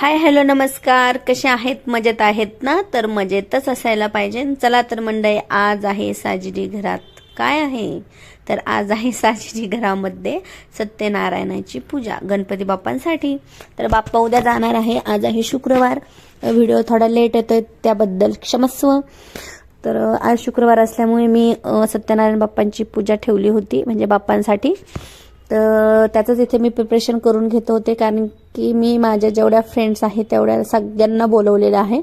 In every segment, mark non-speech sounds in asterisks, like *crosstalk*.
Hi hello नमस्कार. कसे आहेत? मजेत आहेत ना? तर मजेतच असायला पाहिजे. चला तर मंडळी आज आहे साजिरी घरात. काय आहे? तर आज आहे साजिरी घरामध्ये सत्यनारायणाची पूजा गणपती बाप्पांसाठी. तर बाप्पा उद्या जाणार आहे. आज आहे शुक्रवार. व्हिडिओ थोडा लेट येतोय त्याबद्दल क्षमस्व. तर आज शुक्रवार असल्यामुळे मी सत्यनारायण बाप्पांची पूजा ठेवली होती म्हणजे बाप्पांसाठी. तर त्याचंच इथे मी प्रिपरेशन करून घेत होते कारण की मी माझ्या जेवढ्या फ्रेंड्स आहेत तेवढ्या सगळ्यांना बोलवलेलं आहे.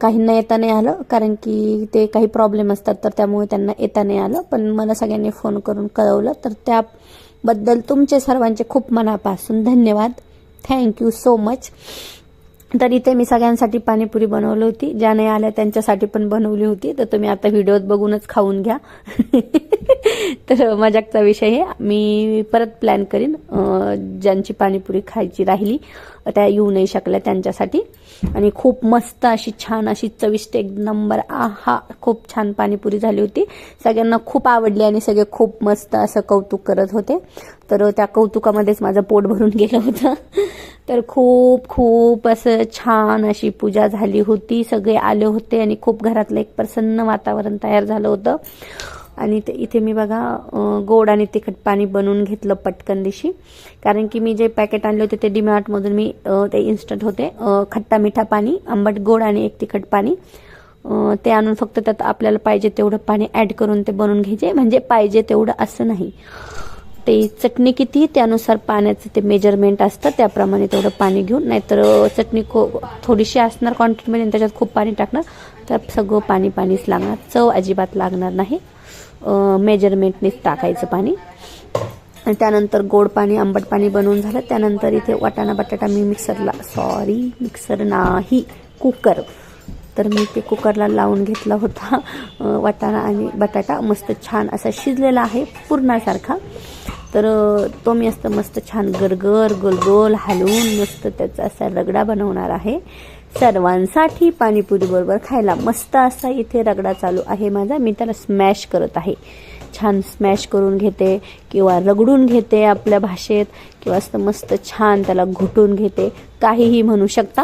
काहींना येता नाही आलं कारण की ते काही प्रॉब्लेम असतात तर त्यामुळे त्यांना येता नाही आलं. पण मला सगळ्यांनी फोन करून कळवलं. तर त्याबद्दल तुमचे सर्वांचे खूप मनापासून धन्यवाद. थँक्यू सो मच तर इथे मी सगळ्यांसाठी पाणीपुरी बनवली होती. ज्या नाही आल्या त्यांच्यासाठी पण बनवली होती. तर तुम्ही आता व्हिडिओत बघूनच खाऊन घ्या. *laughs* तर मजाकचा विषय आहे. मी परत प्लॅन करीन ज्यांची पाणीपुरी खायची राहिली. त्या येऊ नाही शकल्या त्यांच्यासाठी. आणि खूप मस्त अशी छान अशी चविष्ट एक नंबर आहा खूप छान पाणीपुरी झाली होती. सगळ्यांना खूप आवडली आणि सगळे खूप मस्त असं कौतुक करत होते. तर त्या कौतुकामध्येच माझं पोट भरून गेलं होतं. तर खूप खूप असं छान अशी पूजा झाली होती. सगळे आले होते आणि खूप घरातलं एक प्रसन्न वातावरण तयार झालं होतं. आणि ते इथे मी बघा गोड आणि तिखट पाणी बनवून घेतलं पटकन दिशी. कारण की मी जे पॅकेट आणले होते ते डीमार्टमधून मी ते इन्स्टंट होते. खट्टा मिठा पाणी आंबट गोड आणि एक तिखट पाणी. ते आणून फक्त त्यात आपल्याला पाहिजे तेवढं पाणी ॲड करून ते बनवून घ्यायचे. म्हणजे पाहिजे तेवढं असं नाही. ते चटणी किती त्यानुसार पाण्याचं ते मेजरमेंट असतं. त्याप्रमाणे तेवढं पाणी घेऊन नाहीतर चटणी खो थोडीशी असणार क्वांटिटीमध्ये आणि त्याच्यात खूप पाणी टाकणार. तर सगळं पाणी पाणीच लागणार. चव अजिबात लागणार नाही. मेजरमेंटनेच टाकायचं पाणी. आणि त्यानंतर गोड पाणी आंबट पाणी बनवून झालं. त्यानंतर इथे वाटाणा बटाटा मी मिक्सरला सॉरी मिक्सर नाही कुकर. तर मी ते कुकरला लावून घेतला होता. वाटाणा आणि बटाटा मस्त छान असा शिजलेला आहे पूर्णासारखा. तर तो मी असतं मस्त छान गरगर गोलगोल हलवून मस्त त्याचा असा रगडा बनवणार आहे. सर्वांसाठी पाणीपुरी बरोबर खायला मस्त असा इथे रगडा चालू आहे माझा. मी त्याला स्मॅश करत आहे. छान स्मॅश करून घेते किंवा रगडून घेते आपल्या भाषेत किंवा असं मस्त छान त्याला घुटून घेते. काहीही म्हणू शकता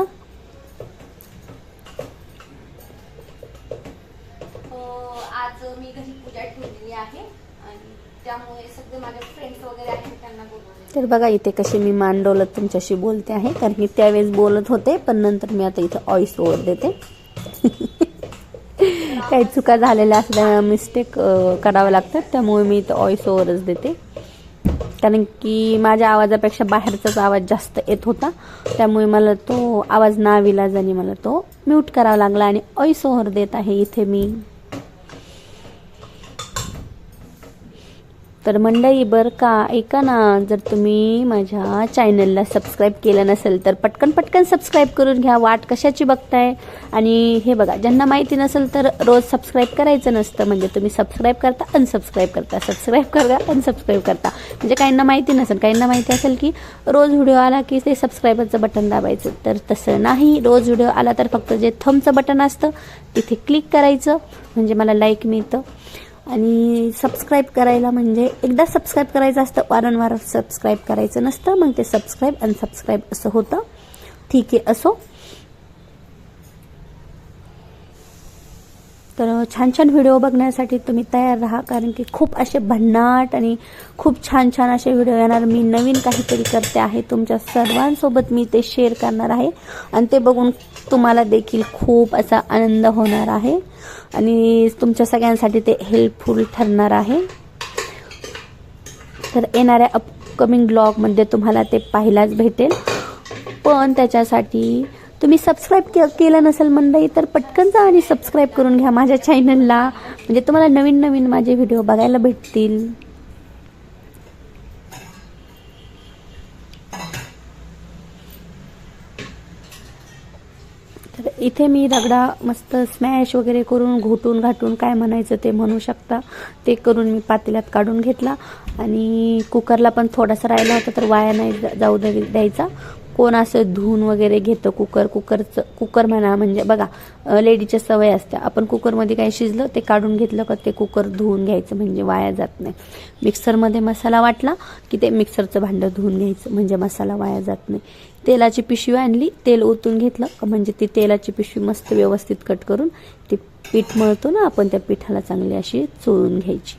आज मी घरी पूजा ठेवलेली आहे आणि त्यामुळे सगळे माझे फ्रेंड्स वगैरे आहेत त्यांना बोलवले तर बघा इथे कशी मी मान डोलत तुमच्याशी बोलते आहे. कारण की त्यावेळेस बोलत होते पण नंतर मी आता इथं ऑइस ओवर देते. *laughs* काही चुका झालेल्या असल्या मिस्टेक करावं लागतात त्यामुळे मी इथं ऑइस ओवरच देते. कारण की माझ्या आवाजापेक्षा बाहेरचाच आवाज जास्त येत होता. त्यामुळे मला तो आवाज नाविलाजाने मला तो म्यूट करावा लागला आणि ऑइस ओव्हर देत आहे इथे मी. तर मंडळी बरं का? ऐका ना जर तुम्ही माझ्या चॅनलला सबस्क्राईब केलं नसेल तर पटकन पटकन सबस्क्राईब करून घ्या. वाट कशाची बघताय? आणि हे बघा ज्यांना माहिती नसेल तर रोज सबस्क्राईब करायचं नसतं. म्हणजे तुम्ही सबस्क्राईब करता अनसबस्क्राईब करता. सबस्क्राईब करता अनसबस्क्राईब करता. म्हणजे काहींना माहिती नसेल काहींना माहिती असेल की रोज व्हिडिओ आला की ते सबस्क्राईबरचं बटन दाबायचं. तर तसं नाही. रोज व्हिडिओ आला तर फक्त जे थमचं बटन असतं तिथे क्लिक करायचं. म्हणजे मला लाईक मिळतं. आणि सबस्क्राईब करायला म्हणजे एकदा सबस्क्राईब करायचं असतं वारंवार सबस्क्राईब करायचं नसतं मग ते सबस्क्राईब अनसबस्क्राईब असं होतं. ठीक आहे असो. तर छान छान व्हिडिओ बघण्यासाठी तुम्ही तयार राहा कारण की खूप असे भन्नाट आणि खूप छान छान असे व्हिडिओ येणार. मी नवीन काहीतरी करते आहे. तुमच्या सर्वांसोबत मी ते शेअर करणार आहे. आणि ते बघून तुम्हाला देखील खूप असा आनंद होणार आहे. आणि तुमच्या सगळ्यांसाठी ते हेल्पफुल ठरणार आहे. तर येणाऱ्या अपकमिंग ब्लॉगमध्ये तुम्हाला ते पाहायलाच भेटेल. पण त्याच्यासाठी तुम्ही सबस्क्राईब के केलं नसेल मंडळी तर पटकन जा आणि सबस्क्राईब करून घ्या माझ्या चॅनलला म्हणजे तुम्हाला नवीन नवीन माझे व्हिडिओ बघायला भेटतील. तर इथे मी दगडा मस्त स्मॅश वगैरे करून घोटून घाटून काय म्हणायचं ते म्हणू शकता. ते करून मी पातेल्यात काढून घेतला. आणि कुकरला पण थोडासा राहिला होता तर वाया नाही जाऊ दे- द्यायचा. कोण असं धुवून वगैरे घेतं कुकर कुकरचं कुकर म्हणा म्हणजे बघा लेडीच्या सवय असते. आपण कुकरमध्ये काही शिजलं ते काढून घेतलं का ते कुकर धुवून घ्यायचं म्हणजे वाया जात नाही. मिक्सरमध्ये मसाला वाटला की ते मिक्सरचं भांडं धुवून घ्यायचं म्हणजे मसाला वाया जात नाही. तेलाची पिशवी आणली तेल ओतून घेतलं म्हणजे ती तेलाची पिशवी मस्त व्यवस्थित कट करून ती पीठ मळतो ना आपण त्या पिठाला चांगली अशी चोळून घ्यायची.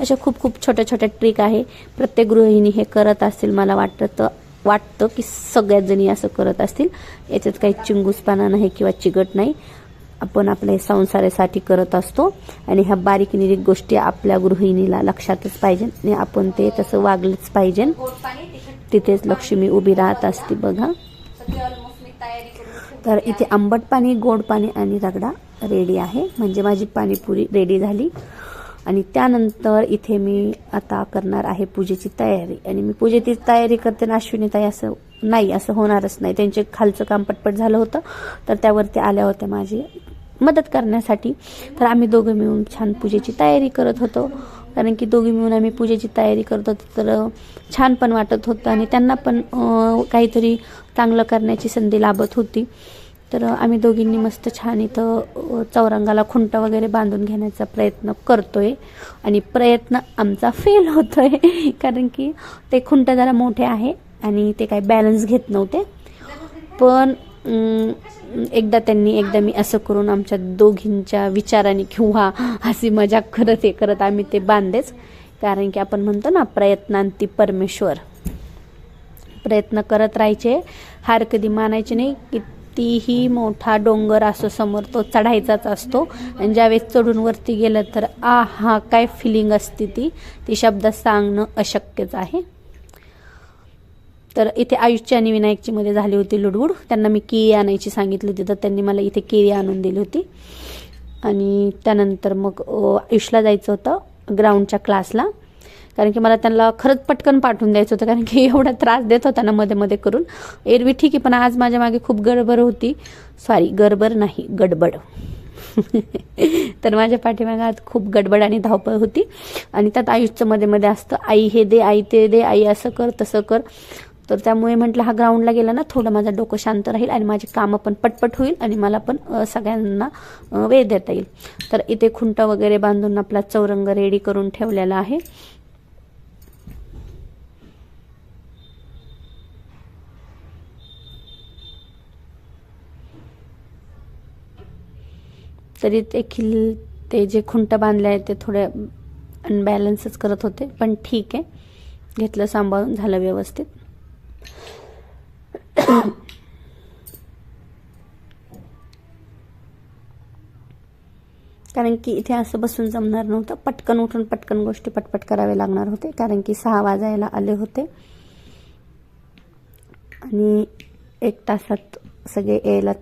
अशा खूप खूप छोट्या छोट्या ट्रिक आहे. प्रत्येक गृहिणी हे करत असतील मला वाटतं. वाटतं की सगळ्याच जणी असं करत असतील. याच्यात काही चिंगूसपणा नाही किंवा चिगट नाही. आपण आपल्या संसारासाठी करत असतो. आणि ह्या बारीक निरीक गोष्टी आपल्या गृहिणीला लक्षातच पाहिजे. आणि आपण ते तसं वागलंच पाहिजे. तिथेच लक्ष्मी उभी राहत असते बघा. तर इथे आंबट पाणी गोड पाणी आणि रगडा रेडी आहे. म्हणजे माझी पाणीपुरी रेडी झाली. आणि त्यानंतर इथे मी आता करणार आहे पूजेची तयारी. आणि मी पूजेची तयारी करते ना अश्विनीताई असं नाही असं होणारच नाही. त्यांचे खालचं काम पटपट झालं होतं तर त्यावरती आल्या होत्या माझी मदत करण्यासाठी. तर आम्ही दोघं मिळून छान पूजेची तयारी करत होतो. कारण की दोघी मिळून आम्ही पूजेची तयारी करत होतो तर छान पण वाटत होतं. आणि त्यांना पण काहीतरी चांगलं करण्याची संधी लाभत होती. तर आम्ही दोघींनी मस्त छान इथं चौरंगाला खुंट वगैरे बांधून घेण्याचा प्रयत्न करतोय. आणि प्रयत्न आमचा फेल होतोय. *laughs* कारण की ते खुंट जरा मोठे आहे आणि ते काही बॅलन्स घेत नव्हते. पण एकदा त्यांनी एकदा मी असं करून आमच्या दोघींच्या विचाराने किंवा हसी मजाक करत हे करत आम्ही ते बांधेच. कारण की आपण म्हणतो ना प्रयत्नांती परमेश्वर. प्रयत्न करत राहायचे. हार कधी मानायचे नाही की कितीही मोठा डोंगर असो समोर तो चढायचाच असतो. आणि ज्यावेळेस चढून वरती गेलं तर आ हा काय फिलिंग असते ती. ती शब्दात सांगणं अशक्यच आहे. तर इथे आयुषची आणि विनायकची मध्ये झाली होती लुडबुड. त्यांना मी केळी आणायची सांगितली होती तर त्यांनी मला इथे केळी आणून दिली होती. आणि त्यानंतर मग आयुषला जायचं होतं ग्राउंडच्या क्लासला कारण की मला त्यांना खरंच पटकन पाठवून द्यायचं होतं कारण की *laughs* एवढा त्रास देत होता ना मध्ये मध्ये करून. एरवी ठीक आहे पण आज माझ्या मागे खूप गडबड होती. सॉरी गडबड नाही गडबड. *laughs* तर माझ्या पाठीमागे आज खूप गडबड आणि धावपळ होती. आणि त्यात आयुषचं मध्ये मध्ये असतं आई हे दे आई ते दे आई असं कर तसं कर. तर त्यामुळे म्हटलं हा ग्राउंडला गेला ना थोडं माझं डोकं शांत राहील आणि माझी कामं पण पटपट होईल आणि मला पण सगळ्यांना वेळ देता येईल. तर इथे खुंट वगैरे बांधून आपला चौरंग रेडी करून ठेवलेला आहे. तरी देखील ते जे खुंट बांधले आहे ते थोडे अनबॅलन्सच करत होते. पण ठीक आहे. घेतलं सांभाळून झालं व्यवस्थित. कारण की इथे असं बसून जमणार नव्हतं. पटकन उठून पटकन गोष्टी पटपट करावे लागणार होते. कारण की सहा वाजायला आले होते. आणि एक तासात सगळे यायला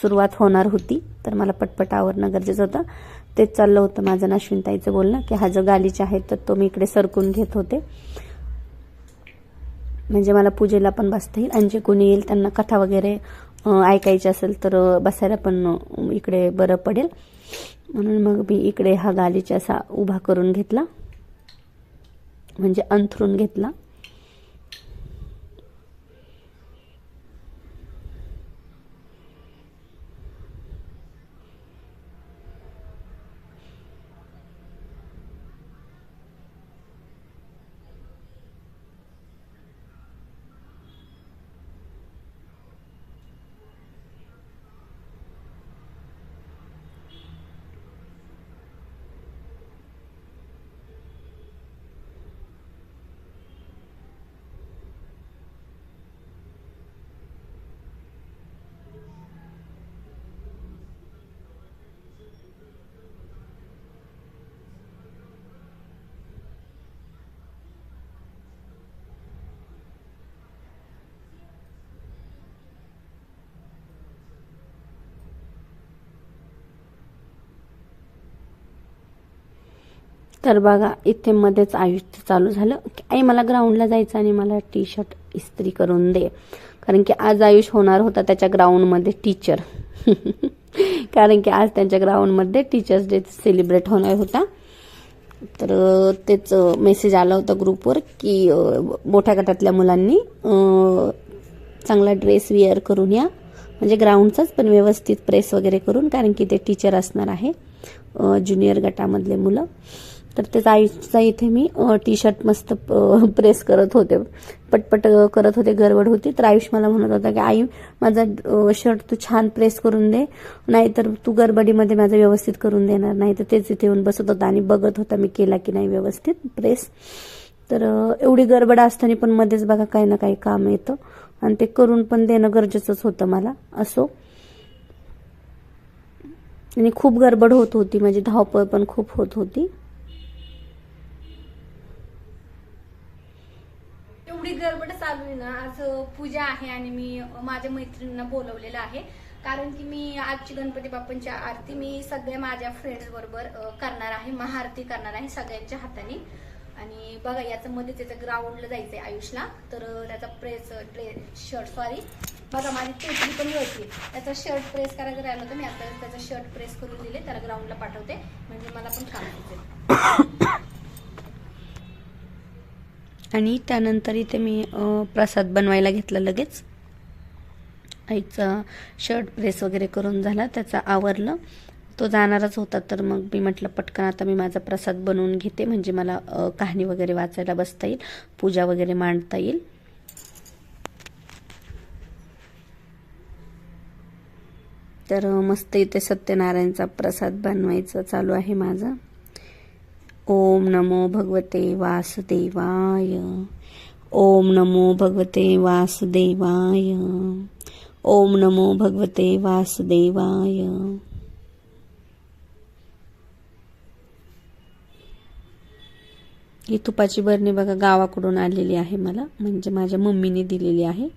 सुरुवात होणार होती. तर मला पटपट आवरणं गरजेचं होतं. तेच चाललं होतं माझं नाश्विनताईचं बोलणं की हा जो गालीचे आहे तर तो मी इकडे सरकून घेत होते. म्हणजे मला पूजेला पण बसता येईल. आणि जे कोणी येईल त्यांना कथा वगैरे ऐकायची असेल तर बसायला पण इकडे बरं पडेल. म्हणून मग मी इकडे हा गालीचा असा उभा करून घेतला. म्हणजे अंथरून घेतला. तर बघा इथे मध्येच आयुष्य चालू झालं. की आई मला ग्राउंडला जायचं आणि मला टी शर्ट इस्त्री करून दे. कारण की आज आयुष होणार होता त्याच्या ग्राउंडमध्ये टीचर *laughs* कारण की आज त्यांच्या ग्राउंडमध्ये टीचर्स डे सेलिब्रेट होणार होता. तर तेच मेसेज आला होता ग्रुपवर की मोठ्या गटातल्या मुलांनी चांगला ड्रेस वेअर करून या. म्हणजे ग्राउंडचाच पण व्यवस्थित प्रेस वगैरे करून कारण की ते टीचर असणार आहे ज्युनियर गटामधले मुलं. तर ते आयुषचा इथे मी टी शर्ट मस्त प्रेस करत होते. पटपट करत होते गडबड होती. तर आयुष मला म्हणत होता की आई माझा शर्ट तू छान प्रेस करून दे. नाहीतर तू गडबडीमध्ये माझं व्यवस्थित करून देणार नाही. तर तेच इथे येऊन बसत होता आणि बघत होता मी केला की नाही व्यवस्थित प्रेस तर एवढी गडबड असताना पण मध्येच बघा काही ना काही काम येतं. आणि ते करून पण देणं गरजेचंच होतं मला असो. आणि खूप गडबड होत होती. माझी धावपळ पण खूप होत होती. एवढी गडबड चालू आहे ना आज पूजा आहे आणि मी माझ्या मैत्रिणींना बोलवलेलं आहे कारण की मी आजची गणपती बाप्पांची आरती मी सगळ्या माझ्या फ्रेंड्स बरोबर करणार आहे महाआरती करणार आहे सगळ्यांच्या हाताने आणि बघा याचं मध्ये त्याचं ग्राउंडला जायचंय आयुषला तर त्याचा प्रेस ड्रेस शर्ट सॉरी बघा माझी टेटली पण होती त्याचा शर्ट प्रेस करायचं राहिलं होतं मी आता त्याचा शर्ट प्रेस करून दिले त्याला ग्राउंडला पाठवते म्हणजे मला पण काम होते आणि त्यानंतर इथे मी प्रसाद बनवायला घेतला लगेच. आईचा शर्ट प्रेस वगैरे करून झाला त्याचा आवरलं. तो जाणारच होता तर मग मी म्हटलं पटकन आता मी माझा प्रसाद बनवून घेते म्हणजे मला कहाणी वगैरे वाचायला बसता येईल पूजा वगैरे मांडता येईल. तर मस्त इथे सत्यनारायणचा प्रसाद बनवायचा चालू आहे माझा. ओम नमो भगवते वासुदेवाय। ओम नमो भगवते वासुदेवाय। ओम नमो भगवते वासुदेवाय। ही तुपाची बरणी बघा गावाकडून आलेली आहे मला. म्हणजे माझ्या मम्मीने दिलेली आहे.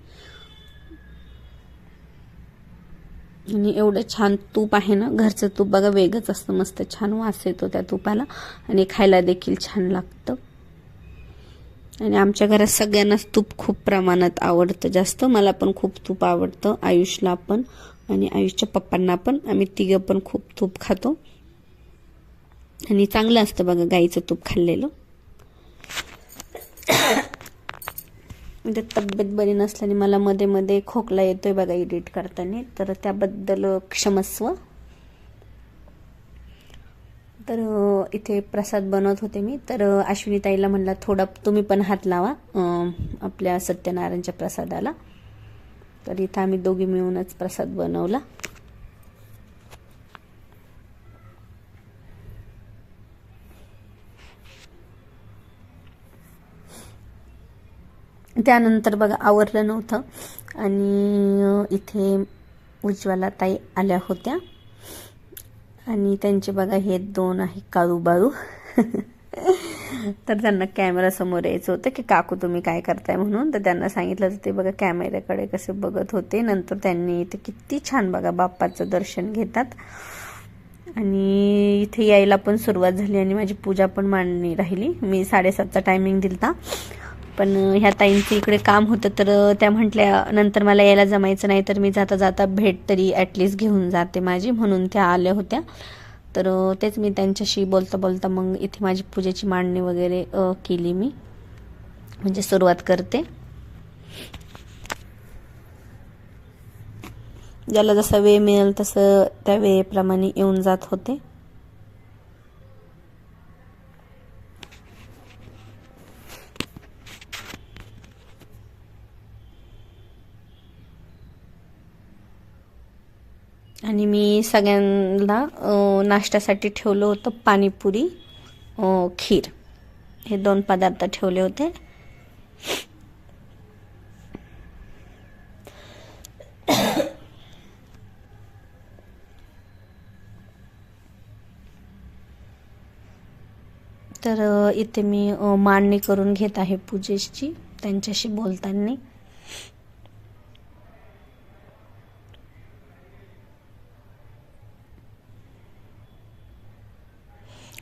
आणि एवढं छान तूप आहे ना घरचं तूप बघा वेगच असतं मस्त छान वास येतो त्या तुपाला. आणि खायला देखील छान लागतं. आणि आमच्या घरात सगळ्यांनाच तूप खूप प्रमाणात आवडतं जास्त. मला पण खूप तूप आवडतं आयुषला पण आणि आयुषच्या पप्पांना पण. आम्ही तिघं पण खूप तूप खातो. आणि चांगलं असतं बघा गाईचं तूप खाल्लेलं. म्हणजे तब्येत बरी नसल्याने मला मध्ये मध्ये खोकला येतोय बघा एडिट करताना. तर त्याबद्दल क्षमस्व. तर इथे प्रसाद बनवत होते मी. तर अश्विनी ताईला म्हणला थोडा तुम्ही पण हात लावा आपल्या सत्यनारायणच्या प्रसादाला. तर इथं आम्ही दोघी मिळूनच प्रसाद बनवला. त्यानंतर बघा आवरलं नव्हतं. आणि इथे उज्ज्वला ताई आल्या होत्या. आणि त्यांचे बघा हे दोन आहे काळू बाळू. *laughs* तर त्यांना कॅमेरा समोर यायचं होतं की काकू तुम्ही काय करताय? म्हणून. तर त्यांना सांगितलं तर ते बघा कॅमेऱ्याकडे कसे बघत होते. नंतर त्यांनी इथे किती छान बघा बाप्पाचं दर्शन घेतात. आणि इथे यायला पण सुरुवात झाली आणि माझी पूजा पण मांडणी राहिली. मी साडेसातचा टायमिंग दिलता. पण ह्या ताईंचं इकडे काम होतं तर त्या म्हटल्या नंतर मला यायला जमायचं नाही तर मी जाता जाता भेट तरी ॲटलिस्ट घेऊन जाते माझी म्हणून त्या आल्या होत्या. तर तेच मी त्यांच्याशी बोलता बोलता मग इथे माझी पूजेची मांडणी वगैरे केली मी. म्हणजे सुरुवात करते. ज्याला जसा वेळ मिळेल तसं त्या वेळेप्रमाणे येऊन जात होते. आणि मी सगळ्यांना नाश्त्यासाठी ठेवलं होतं पाणीपुरी खीर. हे दोन पदार्थ ठेवले होते. तर इथे मी मांडणी करून घेत आहे पूजेची त्यांच्याशी बोलताना.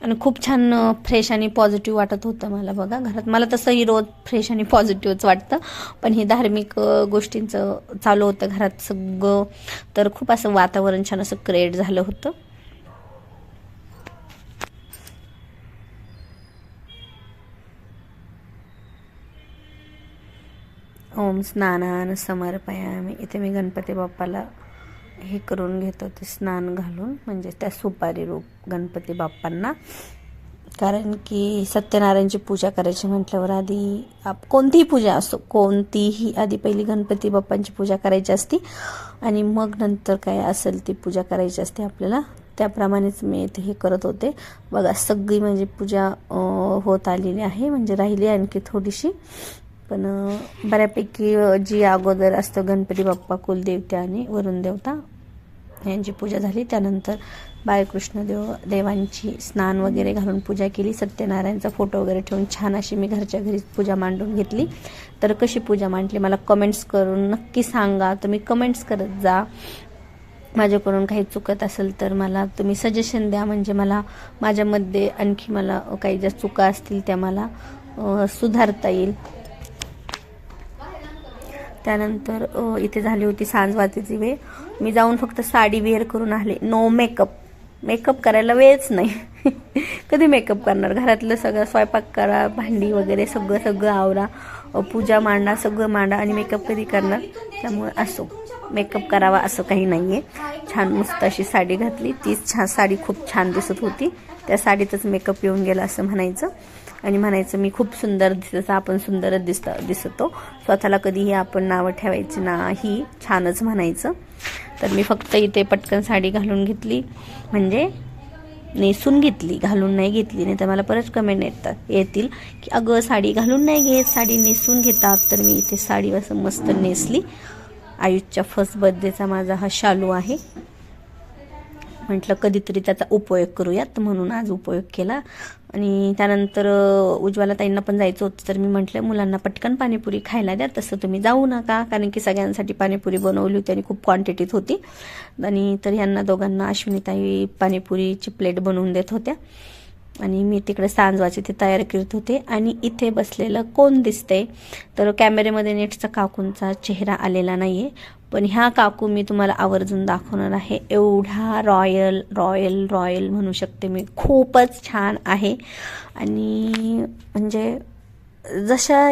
आणि खूप छान फ्रेश आणि पॉझिटिव्ह वाटत होतं मला बघा घरात. मला तसंही रोज फ्रेश आणि पॉझिटिव्हच वाटतं. पण हे धार्मिक गोष्टींचं चालू होतं घरात सगळं. तर खूप असं वातावरण छान असं क्रिएट झालं होतं. ओम स्नानान समर्पयामी इथे मी गणपती बाप्पाला हे करून घेत होते स्नान घालून म्हणजे त्या सुपारी रूप गणपती बाप्पांना. कारण की सत्यनारायणची पूजा करायची म्हटल्यावर आधी आप कोणतीही पूजा असो कोणतीही आधी पहिली गणपती बाप्पांची पूजा करायची असती आणि मग नंतर काय असेल ती पूजा करायची असते आपल्याला त्याप्रमाणेच मी इथे हे करत होते. बघा सगळी म्हणजे पूजा होत आलेली आहे म्हणजे राहिली आणखी थोडीशी. पण बऱ्यापैकी जी अगोदर असतं गणपती बाप्पा कुलदेवता आणि वरुण देवता यांची पूजा झाली. त्यानंतर बाळकृष्ण देव देवांची स्नान वगैरे घालून पूजा केली. सत्यनारायणचा फोटो वगैरे ठेवून छान अशी मी घरच्या घरी पूजा मांडून घेतली. तर कशी पूजा मांडली मला कमेंट्स करून नक्की सांगा. तुम्ही कमेंट्स करत जा. माझ्याकडून काही चुकत असेल तर मला तुम्ही सजेशन द्या. म्हणजे मला माझ्यामध्ये आणखी मला काही ज्या चुका असतील त्या मला सुधारता येईल. त्यानंतर इथे झाली होती सांज वाजेची वेळ. मी जाऊन फक्त साडी वेअर करून आले. नो मेकअप मेकअप करायला वेळच नाही. *laughs* कधी मेकअप करणार? घरातलं सगळं स्वयंपाक करा भांडी वगैरे सगळं सगळं आवरा पूजा मांडा सगळं मांडा आणि मेकअप कधी करणार? त्यामुळे असो. मेकअप करावा असं काही नाही आहे छान मस्त अशी साडी घातली. तीच छान साडी खूप छान दिसत होती. त्या साडीतच मेकअप येऊन गेला असं म्हणायचं. आणि म्हणायचं मी खूप सुंदर दिसत आपण सुंदरच दिसत दिसतो स्वतःला कधीही आपण नावं ठेवायची नाही. छानच म्हणायचं. तर मी फक्त इथे पटकन साडी घालून घेतली. म्हणजे नेसून घेतली घालून नाही घेतली. नाही तर मला परत कमेंट येतात येतील की अगं साडी घालून नाही घेत साडी नेसून घेतात. तर मी इथे साडी असं मस्त नेसली. आयुषच्या फर्स्ट बर्थडेचा माझा हा शालू आहे. म्हटलं कधीतरी त्याचा उपयोग करूयात म्हणून आज उपयोग केला. आणि त्यानंतर अ, उज्ज्वला ताईंना पण जायचं होतं तर मी म्हटलं मुलांना पटकन पाणीपुरी खायला द्या तसं तुम्ही जाऊ नका. कारण की सगळ्यांसाठी पाणीपुरी बनवली होती आणि खूप क्वांटिटीत होती. आणि तर यांना दोघांना अश्विनीताई पाणीपुरीची प्लेट बनवून देत होत्या. आणि मी तिकडे सांजवाची ते तयार करत होते. आणि इथे बसलेलं कोण दिसतंय? तर कॅमेरेमध्ये नेटचा काकूंचा चेहरा आलेला नाहीये. पण ह्या काकू मी तुम्हाला आवर्जून दाखवणार आहे. एवढा रॉयल रॉयल रॉयल म्हणू शकते मी. खूपच छान आहे. आणि म्हणजे जशा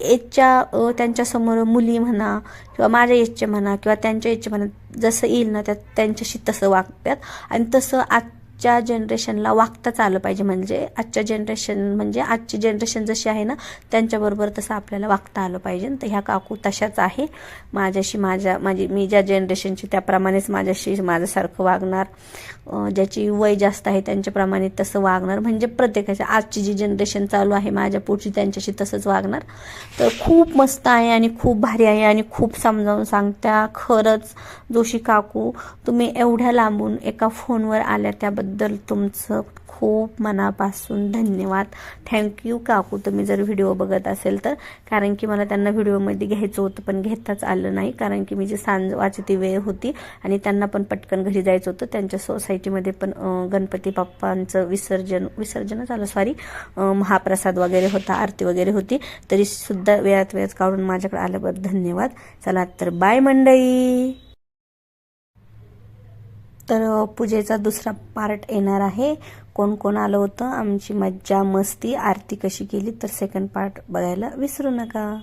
एजच्या त्यांच्यासमोर मुली म्हणा किंवा माझ्या एजचे म्हणा किंवा त्यांच्या एजचे म्हणा जसं येईल ना त्या त्यांच्याशी तसं वागतात. आणि तसं आजच्या जनरेशनला वागताच आलं पाहिजे. म्हणजे आजच्या जनरेशन म्हणजे आजची जनरेशन जशी आहे ना त्यांच्याबरोबर तसं आपल्याला वागता आलं पाहिजे. तर ह्या काकू तशाच आहे. माझ्याशी माझ्या माझी मी ज्या जनरेशनची त्याप्रमाणेच माझ्याशी माझ्यासारखं वागणार. ज्याची वय जास्त आहे त्यांच्याप्रमाणे तसं वागणार. म्हणजे प्रत्येकाच्या आजची जी जनरेशन चालू आहे माझ्या पुढची त्यांच्याशी तसंच वागणार. तर खूप मस्त आहे आणि खूप भारी आहे आणि खूप समजावून सांगत्या. खरंच जोशी काकू तुम्ही एवढ्या लांबून एका फोनवर आल्या त्याबद्दल तुमचं खूप मनापासून धन्यवाद. थँक्यू काकू. तुम्ही जर व्हिडिओ बघत असेल तर. कारण की मला त्यांना व्हिडिओमध्ये घ्यायचं होतं पण घेताच आलं नाही. कारण की मी जी सांज वाचती वेळ होती आणि त्यांना पण पटकन घरी जायचं होतं त्यांच्या सोसायटीमध्ये पण गणपती बाप्पांचं विसर्जन विसर्जनच आलं सॉरी महाप्रसाद वगैरे होता आरती वगैरे होती. तरीसुद्धा वेळात वेळात काढून माझ्याकडे आल्याबद्दल धन्यवाद. चला तर बाय मंडई तर पूजेचा दुसरा पार्ट येणार आहे. कोण कोण आलं होतं आमची मज्जा मस्ती आरती कशी केली तर सेकंड पार्ट बघायला विसरू नका.